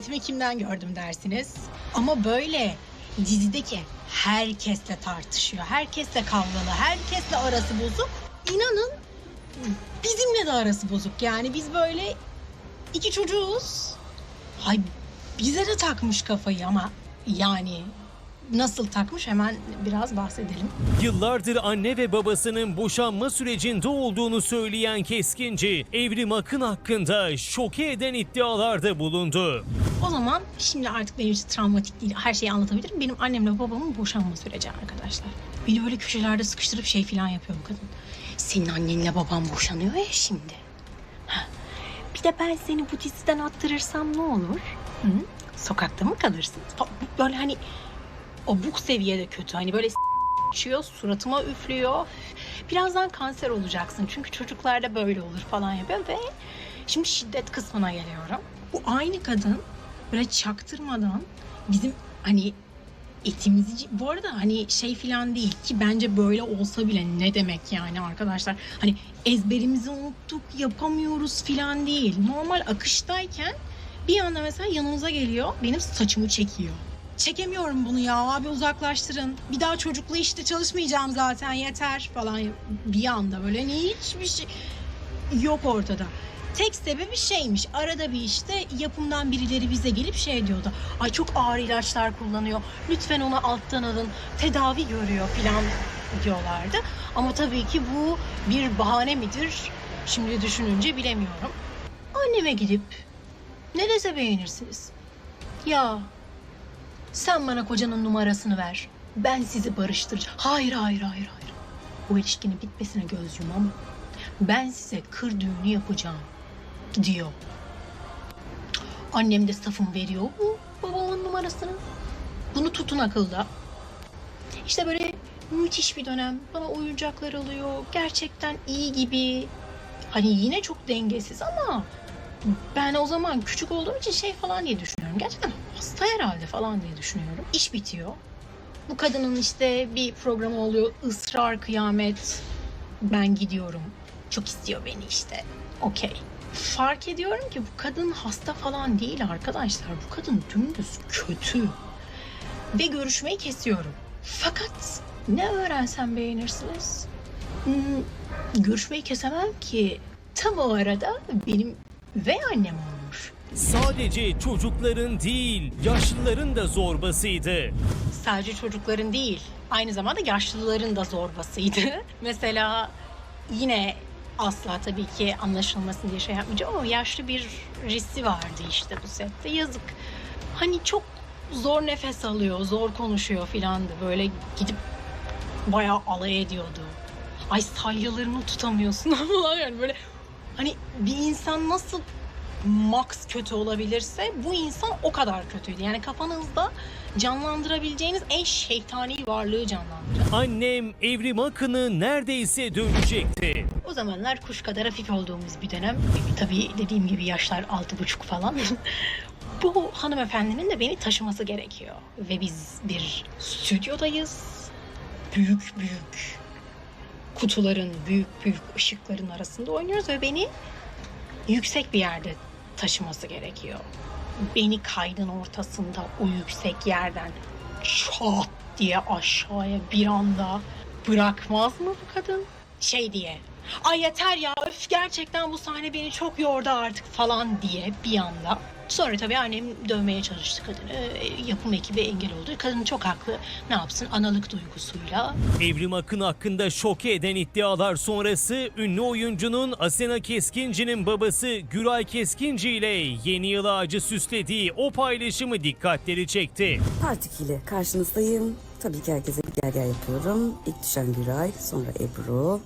Eğitimi kimden gördüm dersiniz. Ama böyle dizideki herkesle tartışıyor. Herkesle kavgalı, herkesle arası bozuk. İnanın bizimle de arası bozuk. Yani biz böyle iki çocuğuz. Hay bize de takmış kafayı ama yani nasıl takmış hemen biraz bahsedelim. Yıllardır anne ve babasının boşanma sürecinde olduğunu söyleyen Keskinci, Evrim Akın hakkında şoke eden iddialarda bulundu. O zaman şimdi artık benim için travmatik değil. Her şeyi anlatabilirim. Benim annemle babamın boşanma süreci arkadaşlar. Beni böyle köşelerde sıkıştırıp şey falan yapıyor bu kadın. Senin annenle baban boşanıyor ya şimdi. Bir de ben seni bu diziden attırırsam ne olur? Hı? Sokakta mı kalırsın? Böyle hani abuk seviyede kötü. Hani böyle içiyor, suratıma üflüyor. Birazdan kanser olacaksın. Çünkü çocuklarda böyle olur falan yapıyor ve şimdi şiddet kısmına geliyorum. Bu aynı kadın böyle çaktırmadan bizim hani etimizi bu arada hani şey falan değil ki bence böyle olsa bile ne demek yani arkadaşlar hani ezberimizi unuttuk yapamıyoruz falan değil normal akıştayken bir anda mesela yanımıza geliyor benim saçımı çekiyor çekemiyorum bunu ya abi uzaklaştırın bir daha çocukla işte çalışmayacağım zaten yeter falan bir anda böyle hani hiçbir şey yok ortada. Tek sebebi şeymiş. Arada bir işte yapımdan birileri bize gelip şey diyordu. Ay çok ağır ilaçlar kullanıyor. Lütfen onu alttan alın. Tedavi görüyor falan diyorlardı. Ama tabii ki bu bir bahane midir? Şimdi düşününce bilemiyorum. Anneme gidip ne dese beğenirsiniz. Ya sen bana kocanın numarasını ver. Ben sizi barıştıracağım. Hayır hayır hayır hayır. Bu ilişkinin bitmesine göz yumamam. Ben size kır düğünü yapacağım diyor. Annem de safım veriyor bu babamın numarasını. Bunu tutun akılda. İşte böyle müthiş bir dönem. Bana oyuncaklar alıyor. Gerçekten iyi gibi. Hani yine çok dengesiz ama ben o zaman küçük olduğum için şey falan diye düşünüyorum. Gerçekten hasta herhalde falan diye düşünüyorum. İş bitiyor. Bu kadının işte bir programı oluyor. Israr kıyamet. Ben gidiyorum. Çok istiyor beni işte. Okey. Fark ediyorum ki bu kadın hasta falan değil arkadaşlar. Bu kadın dümdüz kötü. Ve görüşmeyi kesiyorum. Fakat ne öğrensem beğenirsiniz? Hmm, görüşmeyi kesemem ki. Tam o arada benim ve annem olmuş. Sadece çocukların değil, yaşlıların da zorbasıydı. sadece çocukların değil, aynı zamanda yaşlıların da zorbasıydı. Mesela yine asla tabii ki anlaşılmasın diye şey yapmayacağım ama yaşlı bir risi vardı işte bu sette. Yazık. Hani çok zor nefes alıyor, zor konuşuyor filandı. Böyle gidip bayağı alay ediyordu. Ay salyalarını tutamıyorsun falan yani böyle hani bir insan nasıl max kötü olabilirse bu insan o kadar kötüydü. Yani kafanızda canlandırabileceğiniz en şeytani varlığı canlandırıyor. Annem Evrim Akın'ı neredeyse dövecekti. O zamanlar kuş kadar hafif olduğumuz bir dönem. Tabii dediğim gibi yaşlar altı buçuk falan. Bu hanımefendinin de beni taşıması gerekiyor. Ve biz bir stüdyodayız. Büyük büyük kutuların, büyük büyük ışıkların arasında oynuyoruz ve beni yüksek bir yerde taşıması gerekiyor. Beni kaydın ortasında o yüksek yerden çat diye aşağıya bir anda bırakmaz mı bu kadın? Şey diye. Ay yeter ya öf gerçekten bu sahne beni çok yordu artık falan diye bir anda. Sonra tabii annem dövmeye çalıştı kadını. E, Yapım ekibi engel oldu. Kadın çok haklı. Ne yapsın analık duygusuyla. Evrim Akın hakkında şoke eden iddialar sonrası ünlü oyuncunun Asena Keskinci'nin babası Güray Keskinci ile yeni yıl ağacı süslediği o paylaşımı dikkatleri çekti. Part 2 ile karşınızdayım. Tabii ki herkese bir gel gel yapıyorum. İlk düşen Güray, sonra Ebru.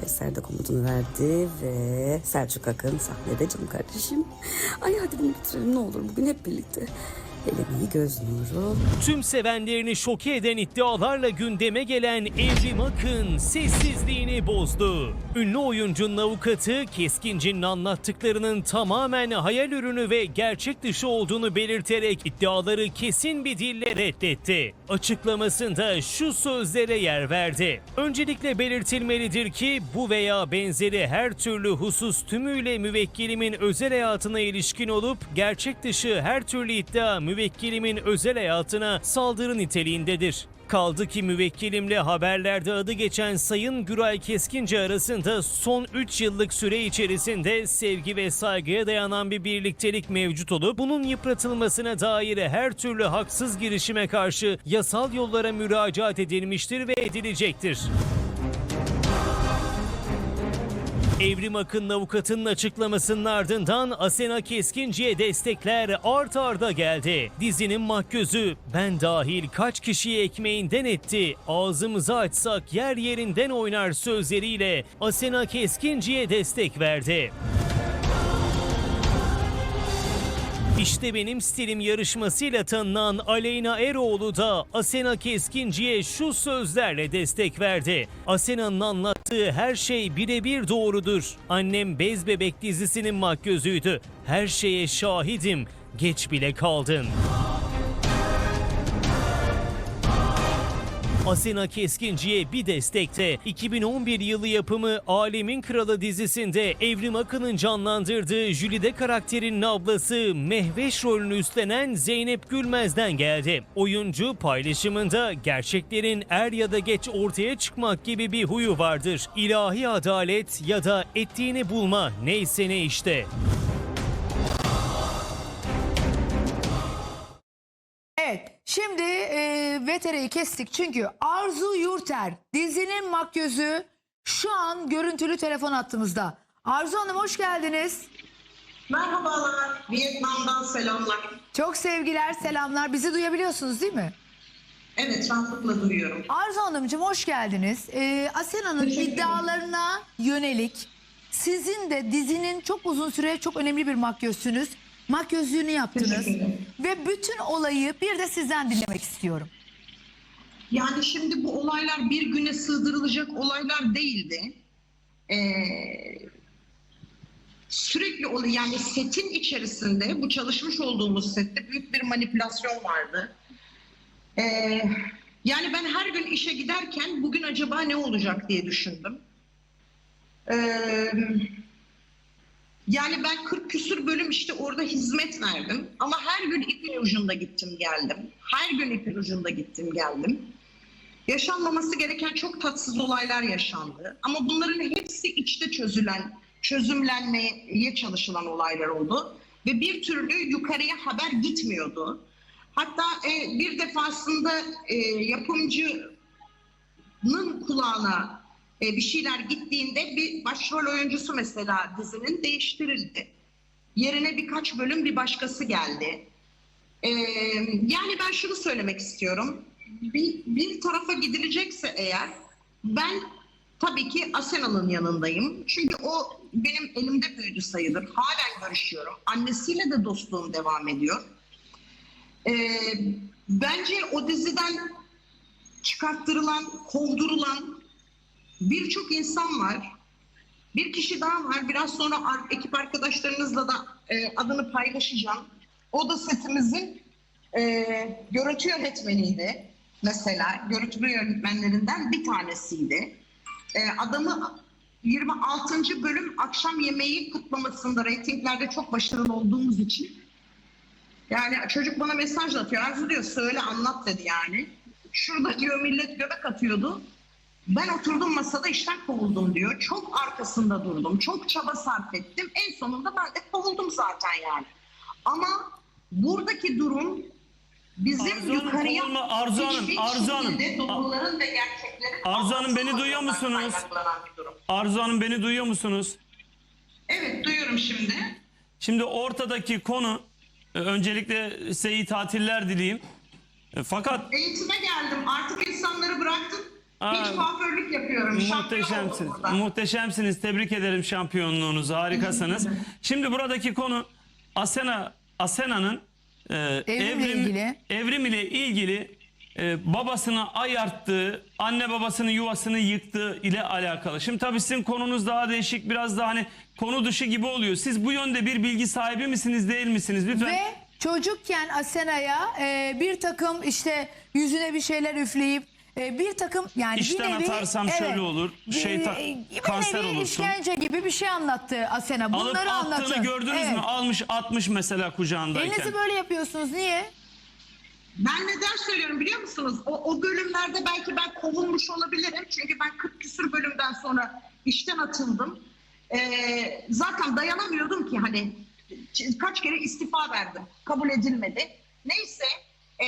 Kevser de komutunu verdi ve Selçuk Akın sahnede canım kardeşim. Ay hadi bunu bitirelim ne olur bugün hep birlikte. Elemeyi göz nuru. Tüm sevenlerini şoke eden iddialarla gündeme gelen Evrim Akın sessizliğini bozdu. Ünlü oyuncunun avukatı Keskinci'nin anlattıklarının tamamen hayal ürünü ve gerçek dışı olduğunu belirterek iddiaları kesin bir dille reddetti. Açıklamasında şu sözlere yer verdi. Öncelikle belirtilmelidir ki bu veya benzeri her türlü husus tümüyle müvekkilimin özel hayatına ilişkin olup gerçek dışı her türlü iddia müvekkilimin özel hayatına saldırı niteliğindedir. Kaldı ki müvekkilimle haberlerde adı geçen Sayın Güray Keskinci arasında son 3 yıllık süre içerisinde sevgi ve saygıya dayanan bir birliktelik mevcut olup bunun yıpratılmasına dair her türlü haksız girişime karşı yasal yollara müracaat edilmiştir ve edilecektir. Evrim Akın'ın avukatının açıklamasının ardından Asena Keskinci'ye destekler art arda geldi. Dizinin makyözü ben dahil kaç kişiyi ekmeğinden etti, ağzımızı açsak yer yerinden oynar sözleriyle Asena Keskinci'ye destek verdi. İşte benim stilim yarışmasıyla tanınan Aleyna Eroğlu da Asena Keskinci'ye şu sözlerle destek verdi. Asena'nın anlattığı her şey birebir doğrudur. Annem Bez Bebek dizisinin makyözüydü. Her şeye şahidim. Geç bile kaldın. Asena Keskinci'ye bir destekte 2011 yılı yapımı Alemin Kralı dizisinde Evrim Akın'ın canlandırdığı Jülide karakterinin ablası Mehveş rolünü üstlenen Zeynep Gülmez'den geldi. Oyuncu paylaşımında gerçeklerin er ya da geç ortaya çıkmak gibi bir huyu vardır. İlahi adalet ya da ettiğini bulma neyse ne işte. Evet, şimdi VTR'yi kestik çünkü Arzu Yurter dizinin makyözü şu an görüntülü telefon attığımızda. Arzu Hanım hoş geldiniz. Merhabalar, Vietnam'dan selamlar. Çok sevgiler, selamlar. Bizi duyabiliyorsunuz değil mi? Evet, rahatlıkla duyuyorum. Arzu Hanımcığım hoş geldiniz. Ee, Asena'nın iddialarına yönelik sizin de dizinin çok uzun süre çok önemli bir makyözsünüz. Makyözlüğünü yaptınız. Ve bütün olayı bir de sizden dinlemek istiyorum. Yani şimdi bu olaylar bir güne sığdırılacak olaylar değildi. Ee, sürekli ol yani setin içerisinde bu çalışmış olduğumuz sette büyük bir manipülasyon vardı. Ee, yani ben her gün işe giderken bugün acaba ne olacak diye düşündüm. Ee, yani ben 40 küsür bölüm işte orada hizmet verdim. Ama her gün ipin ucunda gittim geldim. Her gün ipin ucunda gittim geldim. Yaşanmaması gereken çok tatsız olaylar yaşandı. Ama bunların hepsi içte çözülen, çözümlenmeye çalışılan olaylar oldu. Ve bir türlü yukarıya haber gitmiyordu. Hatta e, bir defasında e, yapımcının kulağına e, bir şeyler gittiğinde bir başrol oyuncusu mesela dizinin değiştirildi. Yerine birkaç bölüm bir başkası geldi. Ee, yani ben şunu söylemek istiyorum. Bir, bir tarafa gidilecekse eğer ben tabii ki Asena'nın yanındayım. Çünkü o benim elimde büyüdü sayılır. Halen görüşüyorum. Annesiyle de dostluğum devam ediyor. Ee, bence o diziden çıkarttırılan, kovdurulan birçok insan var. Bir kişi daha var. Biraz sonra ekip arkadaşlarınızla da e, adını paylaşacağım. O da setimizin e, görüntü yönetmeniydi. Mesela görüntü yönetmenlerinden bir tanesiydi. E, adamı 26. bölüm akşam yemeği kutlamasında reytinglerde çok başarılı olduğumuz için yani çocuk bana mesaj atıyor. Arzu diyor söyle anlat dedi yani. Şurada diyor millet göbek atıyordu. Ben oturdum masada işten kovuldum diyor. Çok arkasında durdum. Çok çaba sarf ettim. En sonunda ben de kovuldum zaten yani. Ama buradaki durum bizim Arzu Hanım, yukarıya kovulma- Arzu Hanım, hiçbir Arzu Hanım. şekilde doğruların ve gerçeklerin Arzu Hanım, beni duyuyor musunuz? kaynaklanan bir durum. Arzu Hanım beni duyuyor musunuz? Evet duyuyorum şimdi. Şimdi ortadaki konu e, öncelikle size iyi tatiller dileyim. E, Fakat Eğitime geldim. Artık insanları bıraktım. Aa, Hiç kuaförlük yapıyorum. Şampiyon oldum muhteşemsiniz. burada. Muhteşemsiniz. Tebrik ederim şampiyonluğunuzu. Harikasınız. Şimdi buradaki konu Asena Asena'nın e, Evrimle ilgili. Evrim ile ilgili e, babasına ayarttığı, anne babasının yuvasını yıktığı ile alakalı. Şimdi tabii sizin konunuz daha değişik, biraz daha hani konu dışı gibi oluyor. Siz bu yönde bir bilgi sahibi misiniz, değil misiniz? Lütfen. Ve çocukken Asena'ya e, bir takım işte yüzüne bir şeyler üfleyip e, bir takım yani İşten bir nevi, atarsam şöyle olur, şey ta- bir kanser nevi olursun. işkence gibi bir şey anlattı Asena. Alıp Bunları attığını anlatın. gördünüz Evet. mü? Almış atmış mesela kucağındayken. Elinizi böyle yapıyorsunuz. Niye? Ben neden söylüyorum biliyor musunuz? O, o bölümlerde belki ben kovulmuş olabilirim. Çünkü ben 40 küsur bölümden sonra işten atıldım. Ee, zaten dayanamıyordum ki hani kaç kere istifa verdim. Kabul edilmedi. Neyse e,